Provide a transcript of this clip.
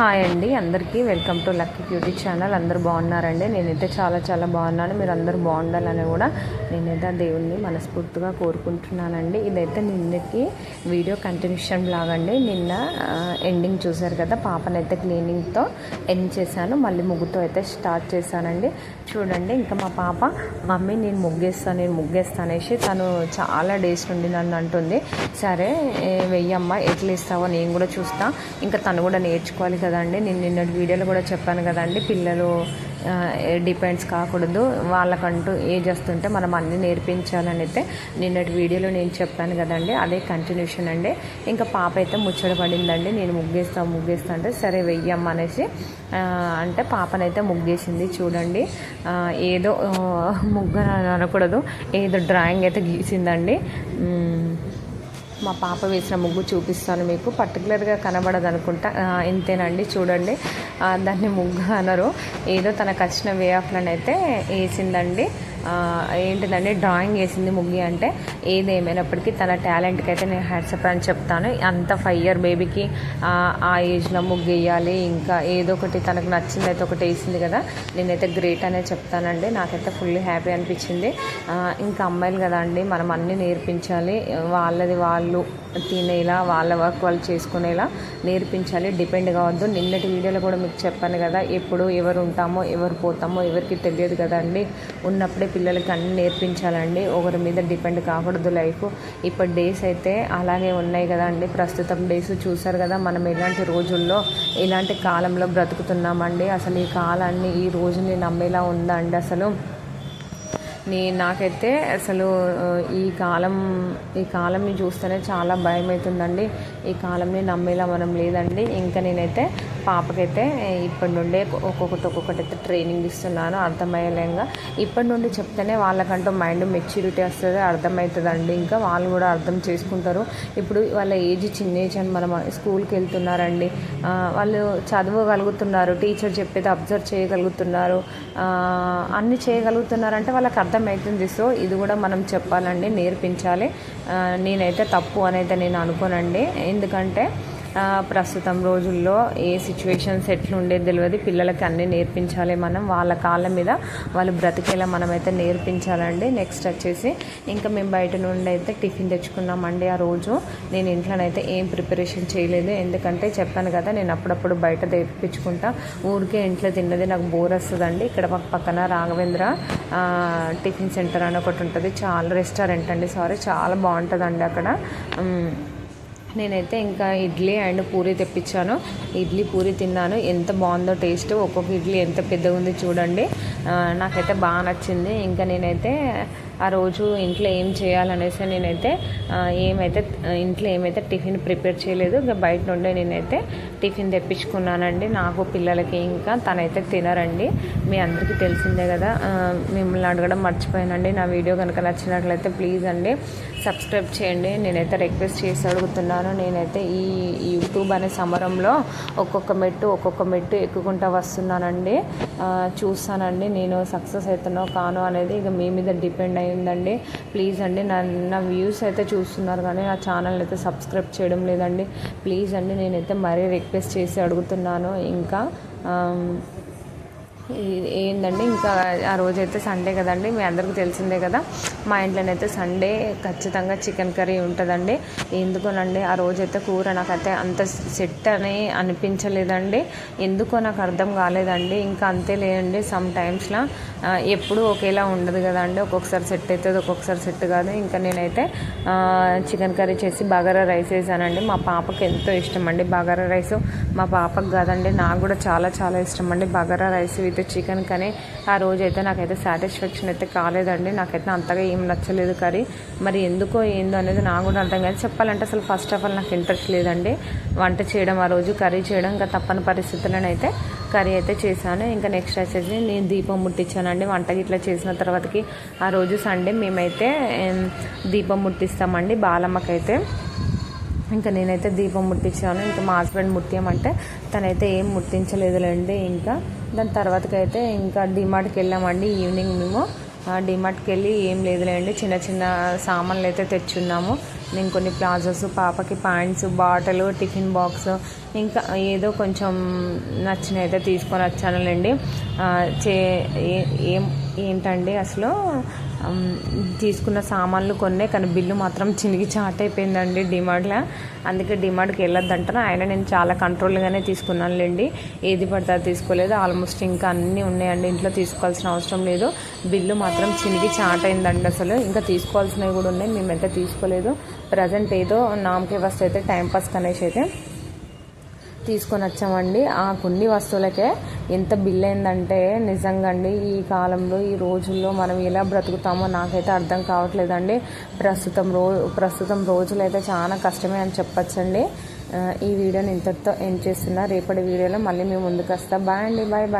Hi అండి అందరికీ welcome to lucky beauty channel. అందరూ బాగున్నారండి? నేనైతే చాలా చాలా బాగున్నాను. మీరు అందరూ బాగుండాలని కూడా నేనైతే ఆ దేవుణ్ణి మనస్ఫూర్తిగా కోరుకుంటున్నానండి. ఇదైతే నిన్నకి వీడియో కంటిన్యూషన్ లాగండి. నిన్న ఎండింగ్ చూశారు కదా పాపనైతే క్లీనింగ్తో ఎండ్ చేశాను. మళ్ళీ ముగ్గుతో అయితే స్టార్ట్ చేశానండి. చూడండి ఇంకా మా పాప మమ్మీ నేను ముగ్గేస్తాను నేను ముగ్గేస్తాను అనేసి తను చాలా డేస్ నుండి నన్ను అంటుంది. సరే వెయ్యమ్మ ఎట్లా ఇస్తావో నేను కూడా చూస్తా. ఇంకా తను కూడా నేర్చుకోవాలి కదండి నేను నిన్నటి వీడియోలో కూడా చెప్పాను కదండి పిల్లలు డిపెండ్స్ కాకూడదు వాళ్ళకంటూ ఏజ్ వస్తుంటే మనం అన్ని నేర్పించాలని అయితే నిన్నటి వీడియోలో నేను చెప్పాను కదండి అదే కంటిన్యూషన్ అండి. ఇంకా పాప అయితే ముచ్చట పడిందండి నేను ముగ్గేస్తా ముగ్గేస్తా అంటే సరే వెయ్యమ్మ అనేసి అంటే పాపనైతే ముగ్గేసింది చూడండి ఏదో ముగ్గు అనకూడదు ఏదో డ్రాయింగ్ అయితే గీసిందండి మా పాప వేసిన ముగ్గు చూపిస్తాను మీకు. పర్టికులర్గా కనబడదు అనుకుంటా ఇంతేనండి చూడండి. దాన్ని ముగ్గు అనరు. ఏదో తనకు వచ్చిన వే ఆఫ్లను అయితే వేసిందండి. ఏంటిదంటే ఏంటిదండి? డ్రాయింగ్ వేసింది ముగ్గి అంటే ఏది ఏమైనప్పటికీ తన టాలెంట్కి అయితే నేను హ్యాట్సప్ అని చెప్తాను. అంత ఫైవ్ ఇయర్ బేబీకి ఆ, ఏజ్లో ముగ్గు వేయాలి ఇంకా ఏదో ఒకటి తనకు నచ్చింది అయితే ఒకటి వేసింది కదా. నేనైతే గ్రేట్ అనే చెప్తానండి. నాకైతే ఫుల్ హ్యాపీ అనిపించింది. ఇంకా అమ్మాయిలు కదా అండి మనం అన్నీ నేర్పించాలి. వాళ్ళది వాళ్ళు తినేలా వాళ్ళ వర్క్ వాళ్ళు చేసుకునేలా నేర్పించాలి. డిపెండ్ కావద్దు. నిన్నటి వీడియోలో కూడా మీకు చెప్పాను కదా ఎప్పుడు ఎవరు ఉంటామో ఎవరు పోతామో ఎవరికి తెలియదు కదండి ఉన్నప్పుడే పిల్లలకి అన్ని నేర్పించాలండి. ఒకరి మీద డిపెండ్ కాకూడదు లైఫ్. ఇప్పుడు డేస్ అయితే అలాగే ఉన్నాయి కదా అండి. ప్రస్తుతం డేస్ చూసారు కదా మనం ఎలాంటి రోజుల్లో ఇలాంటి కాలంలో బ్రతుకుతున్నామండి. అసలు ఈ కాలాన్ని ఈ రోజుని నమ్మేలా ఉందా అండి అసలు? నీ నాకైతే అసలు ఈ కాలం ఈ కాలంని చూస్తేనే చాలా భయం అవుతుందండి ఈ కాలంని నమ్మేలా మనం లేదండి. ఇంకా నేనైతే పాపకైతే ఇప్పటి నుండే ఒక్కొక్కటి ఒక్కొక్కటి అయితే ట్రైనింగ్ ఇస్తున్నాను అర్థమయ్యేలాగా. ఇప్పటి నుండి చెప్తేనే వాళ్ళకంటూ మైండ్ మెచ్యూరిటీ వస్తుంది అర్థమవుతుందండి. ఇంకా వాళ్ళు కూడా అర్థం చేసుకుంటారు. ఇప్పుడు వాళ్ళ ఏజ్ చిన్న ఏజ్ అని మనం స్కూల్కి వెళ్తున్నారండి. వాళ్ళు చదవగలుగుతున్నారు టీచర్ చెప్పేది అబ్జర్వ్ చేయగలుగుతున్నారు. అన్ని చేయగలుగుతున్నారంటే వాళ్ళకి అర్థమవుతుంది. సో ఇది కూడా మనం చెప్పాలండి నేర్పించాలి. నేనైతే తప్పు అనైతే నేను అనుకోనండి. ఎందుకంటే ప్రస్తుతం రోజుల్లో ఏ సిచ్యువేషన్స్ ఎట్లుండేది తెలియదు పిల్లలకి అన్నీ నేర్పించాలి మనం. వాళ్ళ కాళ్ళ మీద వాళ్ళు బ్రతికేలా మనమైతే నేర్పించాలండి. నెక్స్ట్ వచ్చేసి ఇంకా మేము బయట నుండి అయితే టిఫిన్ తెచ్చుకున్నామండి ఆ రోజు. నేను ఇంట్లోనైతే ఏం ప్రిపరేషన్ చేయలేదు. ఎందుకంటే చెప్పాను కదా నేను అప్పుడప్పుడు బయట తెప్పించుకుంటా. ఊరికే ఇంట్లో తిన్నది నాకు బోర్ వస్తుందండి. ఇక్కడ మాకు పక్కన రాఘవేంద్ర టిఫిన్ సెంటర్ అని ఒకటి ఉంటుంది. చాలా రెస్టారెంట్ అండి సారీ. చాలా బాగుంటుందండి అక్కడ. నేనైతే ఇంకా ఇడ్లీ అండ్ పూరి తెప్పించాను. ఇడ్లీ పూరి తిన్నాను. ఎంత బాగుందో టేస్ట్. ఒక్కొక్క ఇడ్లీ ఎంత పెద్దగా ఉంది చూడండి నాకైతే బాగా నచ్చింది. ఇంకా నేనైతే ఆ రోజు ఇంట్లో ఏం చేయాలనేసి నేనైతే ఏమైతే ఇంట్లో ఏమైతే టిఫిన్ ప్రిపేర్ చేయలేదు ఇంకా బయట నుండే నేనైతే టిఫిన్ తెప్పించుకున్నానండి. నాకు పిల్లలకి ఇంకా తనైతే తినరండి. మీ అందరికీ తెలిసిందే కదా మిమ్మల్ని అడగడం మర్చిపోయానండి. నా వీడియో కనుక నచ్చినట్లయితే ప్లీజ్ అండి సబ్స్క్రైబ్ చేయండి. నేనైతే రిక్వెస్ట్ చేసి అడుగుతున్నాను. నేనైతే ఈ యూట్యూబ్ అనే సమరంలో ఒక్కొక్క మెట్టు ఒక్కొక్క మెట్టు ఎక్కుకుంటా వస్తున్నానండి. చూస్తానండి నేను సక్సెస్ అవుతానో కానో అనేది ఇక మీ మీద డిపెండ్ అయిందండి. ప్లీజ్ అండి నా నా వ్యూస్ అయితే చూస్తున్నారు కానీ నా ఛానల్ అయితే సబ్స్క్రైబ్ చేయడం లేదండి. ప్లీజ్ అండి నేనైతే మరీ రిక్వెస్ట్ చేసి అడుగుతున్నాను. ఇంకా ఏంటంటే ఇంకా ఆ రోజైతే సండే కదండి మీ అందరికీ తెలిసిందే కదా. మా ఇంట్లోనైతే సండే ఖచ్చితంగా చికెన్ కర్రీ ఉంటుందండి. ఎందుకోనండి ఆ రోజైతే కూర నాకైతే అంత సెట్ అని అనిపించలేదండి. ఎందుకో నాకు అర్థం కాలేదండి. ఇంకా అంతే లేదండి సమ్ టైమ్స్లో ఎప్పుడూ ఒకేలా ఉండదు కదండి. ఒక్కొక్కసారి సెట్ అవుతుంది ఒక్కొక్కసారి సెట్ కాదు. ఇంకా నేనైతే చికెన్ కర్రీ చేసి బగారా రైస్ వేసానండి. మా పాపకి ఎంతో ఇష్టం అండి బగారా రైస్. మా పాపకు కాదండి నాకు కూడా చాలా చాలా ఇష్టం అండి బగారా రైస్ విత్ చికెన్ కానీ ఆ రోజు అయితే నాకైతే సాటిస్ఫాక్షన్ అయితే కాలేదండి. నాకైతే అంతగా ఏం నచ్చలేదు కర్రీ. మరి ఎందుకో ఏందో అనేది నాకు కూడా అర్థం కాదు చెప్పాలంటే అసలు ఫస్ట్ ఆఫ్ ఆల్ నాకు ఇంట్రెస్ట్ లేదండి. వంట చేయడం ఆ రోజు కర్రీ చేయడం ఇంకా తప్పని పరిస్థితులనైతే కర్రీ అయితే చేశాను. ఇంకా నెక్స్ట్ వచ్చేసి నేను దీపం ముట్టించానండి. వంట ఇట్లా చేసిన తర్వాతకి ఆ రోజు సండే మేమైతే దీపం ముట్టిస్తామండి బాలమ్మకైతే. ఇంకా నేనైతే దీపం ముట్టించాను. ఇంకా మా హస్బెండ్ ముట్టియమంటే తనైతే ఏం ముట్టించలేదులేండి ఇంకా. దాని తర్వాతకైతే ఇంకా డిమార్ట్కి వెళ్ళామండి ఈవినింగ్ మేము. డిమార్ట్కి వెళ్ళి ఏం లేదులేండి చిన్న చిన్న సామాన్లు అయితే తెచ్చున్నాము. నేను కొన్ని ప్లాజోస్ పాపకి ప్యాంట్స్ బాటలు టిఫిన్ బాక్స్ ఇంకా ఏదో కొంచెం నచ్చిన అయితే తీసుకొని వచ్చానులేండి. చే ఏం ఏంటండి అసలు? తీసుకున్న సామాన్లు కొన్నే కానీ బిల్లు మాత్రం చినిగి చాట్ అయిపోయిందండి డిమార్ట్లో. అందుకే డిమార్ట్కి వెళ్ళొద్దంటాను ఆయన నేను చాలా కంట్రోల్గానే తీసుకున్నానులేండి. ఏది పడితే అది తీసుకోలేదు. ఆల్మోస్ట్ ఇంకా అన్నీ ఉన్నాయండి. ఇంట్లో తీసుకోవాల్సిన అవసరం లేదు. బిల్లు మాత్రం చినిగి చాట్ అయిందండి అసలు. ఇంకా తీసుకోవాల్సినవి కూడా ఉన్నాయి. మేమైతే తీసుకోలేదు. ప్రజెంట్ ఏదో నామకే వస్తే అయితే టైంపాస్ కనేసి అయితే తీసుకొని వచ్చామండి. ఆ కొన్ని వస్తువులకే ఎంత బిల్ అయిందంటే నిజంగా అండి ఈ కాలంలో ఈ రోజుల్లో మనం ఎలా బ్రతుకుతామో నాకైతే అర్థం కావట్లేదండి. ప్రస్తుతం రో ప్రస్తుతం రోజులు అయితే చాలా కష్టమే అని చెప్పచ్చండి. ఈ వీడియోని ఇంతటితో ఎండ్ చేస్తున్నా. రేపటి వీడియోలో మళ్ళీ మేము ముందుకు వస్తాం. బాయ్ అండి. Bye bye.